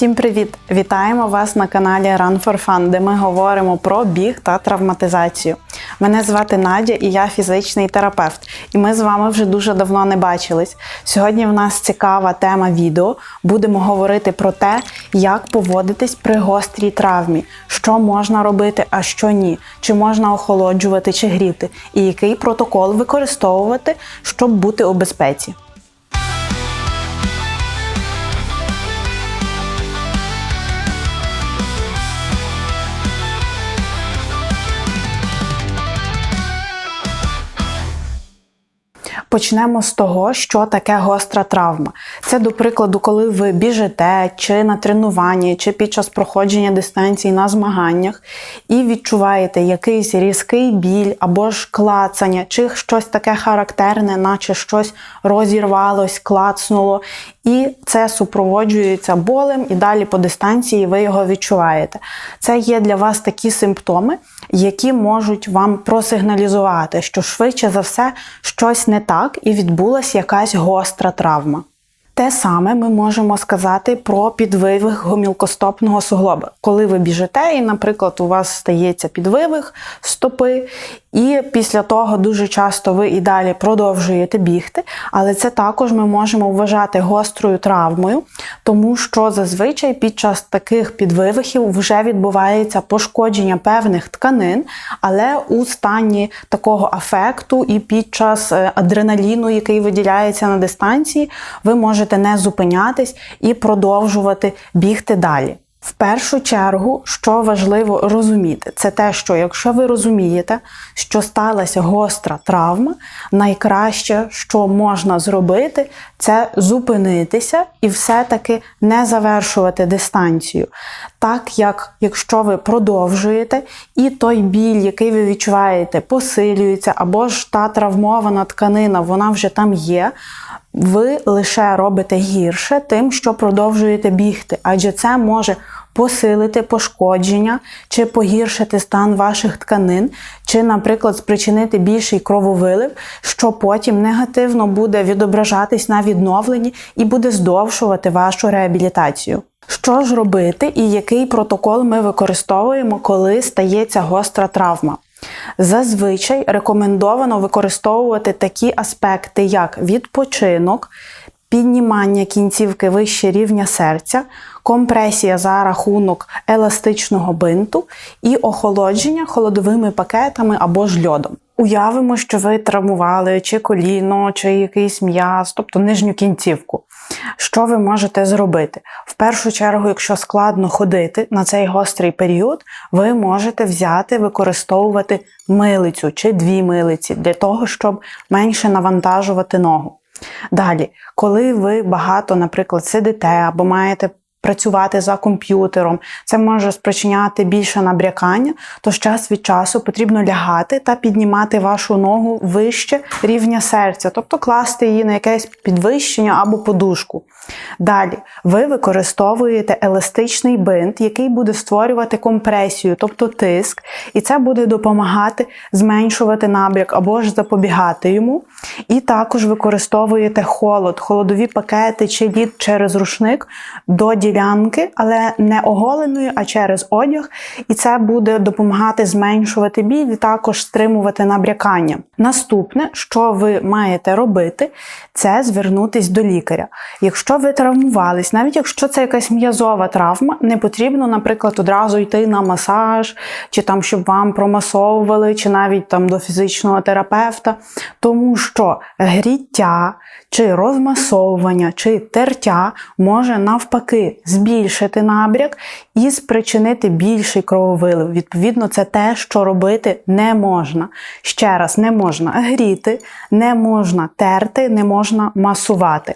Всім привіт! Вітаємо вас на каналі Run for Fun, де ми говоримо про біг та травматизацію. Мене звати Надя і я фізичний терапевт. І ми з вами вже дуже давно не бачились. Сьогодні в нас цікава тема відео. Будемо говорити про те, як поводитись при гострій травмі, що можна робити, а що ні, чи можна охолоджувати чи гріти, і який протокол використовувати, щоб бути у безпеці. Почнемо з того, що таке гостра травма. Це, до прикладу, коли ви біжите чи на тренуванні, чи під час проходження дистанцій на змаганнях, і відчуваєте якийсь різкий біль або ж клацання, чи щось таке характерне, наче щось розірвалось, клацнуло. І це супроводжується болем, і далі по дистанції ви його відчуваєте. Це є для вас такі симптоми, які можуть вам просигналізувати, що швидше за все щось не так і відбулася якась гостра травма. Те саме ми можемо сказати про підвивих гомілкостопного суглоба. Коли ви біжите, і, наприклад, у вас стається підвивих стопи, і після того дуже часто ви і далі продовжуєте бігти, але це також ми можемо вважати гострою травмою, тому що зазвичай під час таких підвивихів вже відбувається пошкодження певних тканин, але у стані такого афекту і під час е, адреналіну, який виділяється на дистанції, ви можете не зупинятись і продовжувати бігти далі. В першу чергу, що важливо розуміти, це те, що якщо ви розумієте, що сталася гостра травма, найкраще, що можна зробити, це зупинитися і все-таки не завершувати дистанцію. Так як якщо ви продовжуєте, і той біль, який ви відчуваєте, посилюється, або ж та травмована тканина, вона вже там є. Ви лише робите гірше тим, що продовжуєте бігти, адже це може посилити пошкодження чи погіршити стан ваших тканин, чи, наприклад, спричинити більший крововилив, що потім негативно буде відображатись на відновленні і буде здовшувати вашу реабілітацію. Що ж робити і який протокол ми використовуємо, коли стається гостра травма? Зазвичай рекомендовано використовувати такі аспекти, як відпочинок, піднімання кінцівки вище рівня серця, компресія за рахунок еластичного бинту і охолодження холодовими пакетами або ж льодом. Уявимо, що ви травмували чи коліно, чи якийсь м'яз, тобто нижню кінцівку. Що ви можете зробити? В першу чергу, якщо складно ходити на цей гострий період, ви можете взяти, використовувати милицю чи дві милиці для того, щоб менше навантажувати ногу. Далі, коли ви багато, наприклад, сидите або маєте працювати за комп'ютером, це може спричиняти більше набрякання, то час від часу потрібно лягати та піднімати вашу ногу вище рівня серця, тобто класти її на якесь підвищення або подушку. Далі, ви використовуєте еластичний бинт, який буде створювати компресію, тобто тиск, і це буде допомагати зменшувати набряк або ж запобігати йому. І також використовуєте холод, холодові пакети чи лід через рушник до ділянки, але не оголеною, а через одяг. І це буде допомагати зменшувати біль і також стримувати набрякання. Наступне, що ви маєте робити, це звернутись до лікаря. Якщо ви травмувались, навіть якщо це якась м'язова травма, не потрібно, наприклад, одразу йти на масаж, чи там, щоб вам промасовували, чи навіть там до фізичного терапевта, тому що гріття, чи розмасовування, чи тертя може навпаки збільшити набряк і спричинити більший крововилив. Відповідно, це те, що робити не можна. Ще раз, не можна гріти, не можна терти, не можна масувати.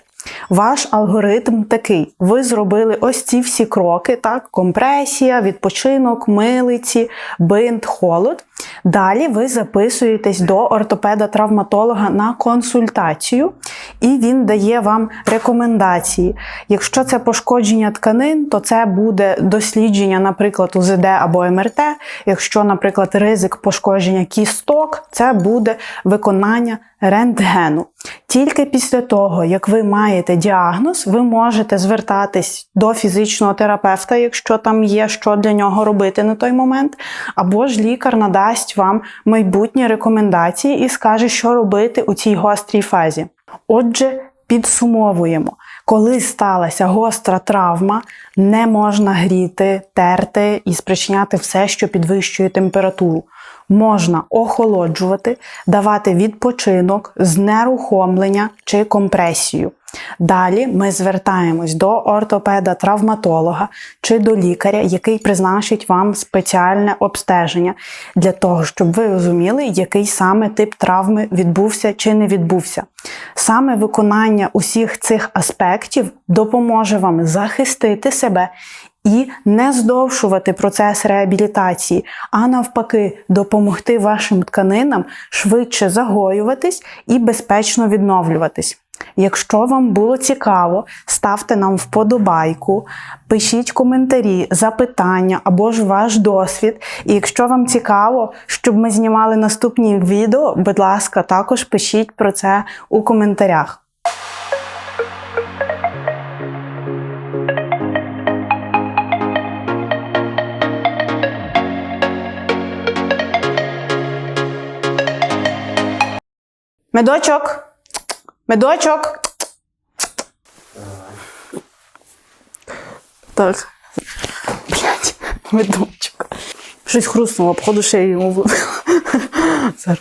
Ваш алгоритм такий: ви зробили ось ці всі кроки: так, компресія, відпочинок, милиці, бинт, холод. Далі ви записуєтесь до ортопеда-травматолога на консультацію, і він дає вам рекомендації. Якщо це пошкодження тканин, то це буде дослідження, наприклад, УЗД або МРТ. Якщо, наприклад, ризик пошкодження кісток, це буде виконання рентгену. Тільки після того, як ви маєте діагноз, ви можете звертатись до фізичного терапевта, якщо там є що для нього робити на той момент, або ж лікар надасть вам майбутні рекомендації і скаже, що робити у цій гострій фазі. Отже, підсумовуємо. Коли сталася гостра травма, не можна гріти, терти і спричиняти все, що підвищує температуру. Можна охолоджувати, давати відпочинок, знерухомлення чи компресію. Далі ми звертаємось до ортопеда-травматолога чи до лікаря, який призначить вам спеціальне обстеження для того, щоб ви розуміли, який саме тип травми відбувся чи не відбувся. Саме виконання усіх цих аспектів допоможе вам захистити себе і не здовшувати процес реабілітації, а навпаки, допомогти вашим тканинам швидше загоюватись і безпечно відновлюватись. Якщо вам було цікаво, ставте нам вподобайку, пишіть коментарі, запитання або ж ваш досвід. І якщо вам цікаво, щоб ми знімали наступні відео, будь ласка, також пишіть про це у коментарях. Медочок! Медочок! Так. Блять, медочок. Щось хрустнуло, походу ще йому. Зараз.